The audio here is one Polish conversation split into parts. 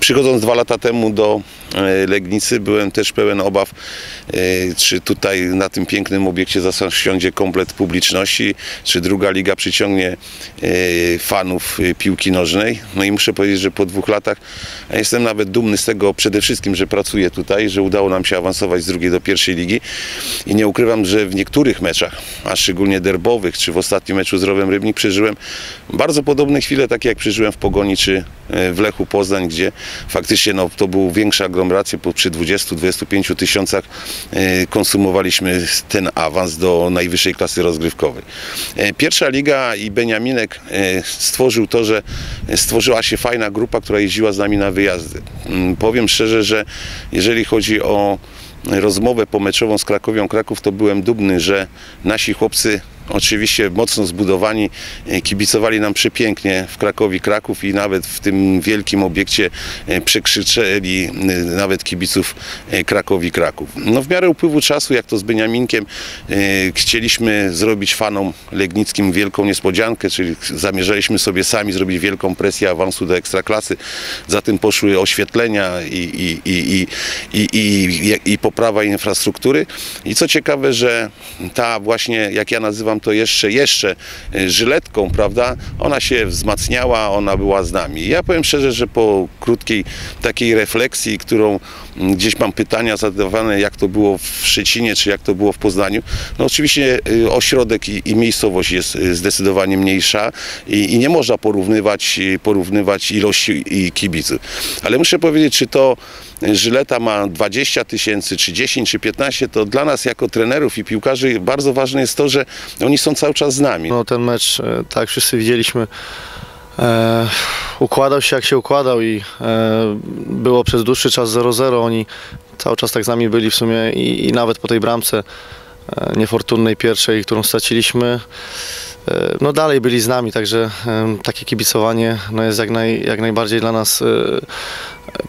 Przychodząc dwa lata temu do Legnicy byłem też pełen obaw, e, czy tutaj na tym pięknym obiekcie zasiądzie komplet publiczności, czy druga liga przyciągnie e, fanów e, piłki nożnej. No i muszę powiedzieć, że po dwóch latach jestem nawet dumny z tego przede wszystkim, że pracuję tutaj, że udało nam się awansować z drugiej do pierwszej ligi i nie ukrywam, że w niektórych meczach, a szczególnie derbowych, czy w ostatnim meczu z Rowem Rybnik przeżyłem bardzo podobne chwile, takie jak przeżyłem w Pogoni, czy e, w Lechu Poznań, gdzie faktycznie no, to był większa aglomeracja, bo przy 20-25 tysiącach e, konsumowaliśmy ten awans do najwyższej klasy rozgrywkowej. E, Pierwsza liga i Beniaminek e, stworzył to, że stworzyła się fajna grupa, która jeździła z nami na wyjazdy. Mm, Powiem szczerze, że jeżeli chodzi o rozmowę pomeczową z Krakowią Kraków, to byłem dumny, że nasi chłopcy oczywiście mocno zbudowani, e, kibicowali nam przepięknie w Krakowi Kraków i nawet w tym wielkim obiekcie e, przekrzyczeli e, nawet kibiców Krakowi Kraków. No w miarę upływu czasu, jak to z Beniaminkiem, chcieliśmy zrobić fanom legnickim wielką niespodziankę, czyli zamierzaliśmy sobie sami zrobić wielką presję awansu do Ekstraklasy. Za tym poszły oświetlenia i, i, i, i, i, i, i poprawa infrastruktury. I co ciekawe, że ta właśnie, jak ja nazywam to jeszcze, jeszcze e, żyletką, prawda, ona się wzmacniała, ona była z nami. Ja powiem szczerze, że po krótkiej takiej refleksji, którą gdzieś mam pytania zadawane, jak to było w Szczecinie, czy jak to było w Poznaniu, no oczywiście y, ośrodek i, i miejscowość jest y, zdecydowanie mniejsza i, i nie można porównywać, y, porównywać ilości i kibiców. Ale muszę powiedzieć, czy to Żyleta ma 20 tysięcy, czy 10, czy 15, to dla nas jako trenerów i piłkarzy bardzo ważne jest to, że oni są cały czas z nami. No ten mecz, e, tak wszyscy widzieliśmy, e, układał się jak się układał i e, było przez dłuższy czas 0-0. Oni cały czas tak z nami byli w sumie i, i nawet po tej bramce e, niefortunnej pierwszej, którą straciliśmy, e, no dalej byli z nami, także e, takie kibicowanie no jest jak, naj, jak najbardziej dla nas e,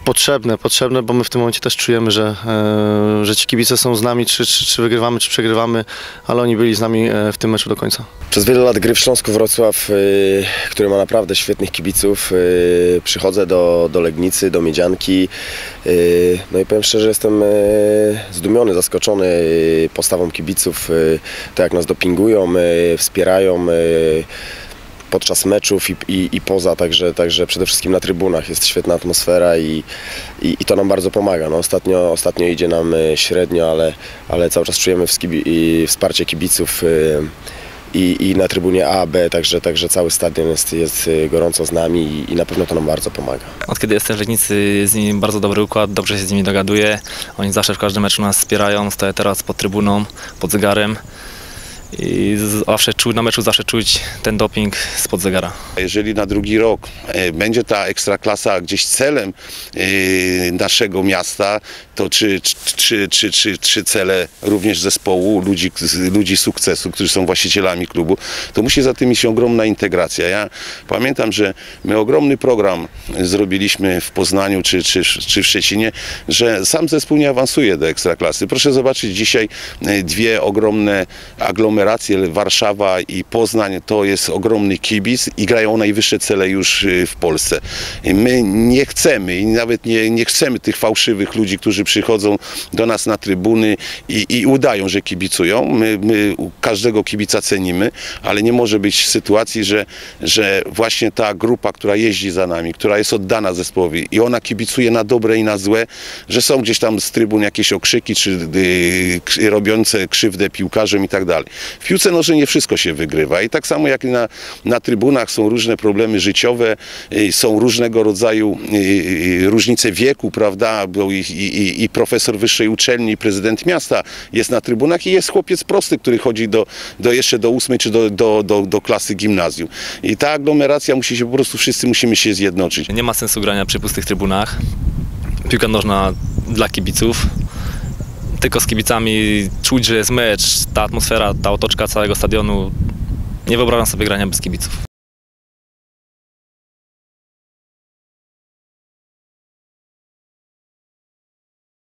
potrzebne, potrzebne, bo my w tym momencie też czujemy, że, e, że ci kibice są z nami, czy, czy, czy wygrywamy, czy przegrywamy, ale oni byli z nami e, w tym meczu do końca. Przez wiele lat gry w Śląsku Wrocław, y, który ma naprawdę świetnych kibiców, przychodzę do, do Legnicy, do Miedzianki. No i powiem szczerze, jestem zdumiony, zaskoczony postawą kibiców, to jak nas dopingują, wspierają. Podczas meczów i, i, i poza, także, także przede wszystkim na trybunach jest świetna atmosfera i, i, i to nam bardzo pomaga. No, ostatnio, ostatnio idzie nam y, średnio, ale, ale cały czas czujemy wsparcie kibiców y, i, i na trybunie A, B, także, także cały stadion jest, jest y, gorąco z nami i, i na pewno to nam bardzo pomaga. Od kiedy jestem w Legnicy jest z nimi bardzo dobry układ, dobrze się z nimi dogaduję. Oni zawsze w każdym meczu nas wspierają, stoję teraz pod trybuną, pod zegarem. I zawsze czu, na meczu zawsze czuć ten doping spod zegara. Jeżeli na drugi rok e, będzie ta ekstraklasa gdzieś celem e, naszego miasta, to czy, czy, czy, czy, czy cele również zespołu, ludzi, ludzi sukcesu, którzy są właścicielami klubu, to musi za tym iść ogromna integracja. Ja pamiętam, że my ogromny program zrobiliśmy w Poznaniu czy, czy, czy w Szczecinie, że sam zespół nie awansuje do ekstraklasy. Proszę zobaczyć dzisiaj e, dwie ogromne aglomeracje, Warszawa i Poznań, to jest ogromny kibic i grają najwyższe cele już y, w Polsce. My nie chcemy i nawet nie, nie chcemy tych fałszywych ludzi, którzy przychodzą do nas na trybuny i, i udają, że kibicują. My, my każdego kibica cenimy, ale nie może być sytuacji, że, że właśnie ta grupa, która jeździ za nami, która jest oddana zespołowi i ona kibicuje na dobre i na złe, że są gdzieś tam z trybun jakieś okrzyki, czy y, robiące krzywdę piłkarzom i tak dalej. W piłce nożnej nie wszystko się wygrywa i tak samo jak na, na trybunach są różne problemy życiowe, y, są różnego rodzaju y, y, różnice wieku, prawda, bo i, i, i profesor wyższej uczelni, i prezydent miasta jest na trybunach i jest chłopiec prosty, który chodzi do, do jeszcze do ósmej czy do, do, do, do klasy gimnazjum. I ta aglomeracja musi się po prostu, wszyscy musimy się zjednoczyć. Nie ma sensu grania przy pustych trybunach. Piłka nożna dla kibiców. Tylko z kibicami czuć, że jest mecz, ta atmosfera, ta otoczka całego stadionu. Nie wyobrażam sobie grania bez kibiców.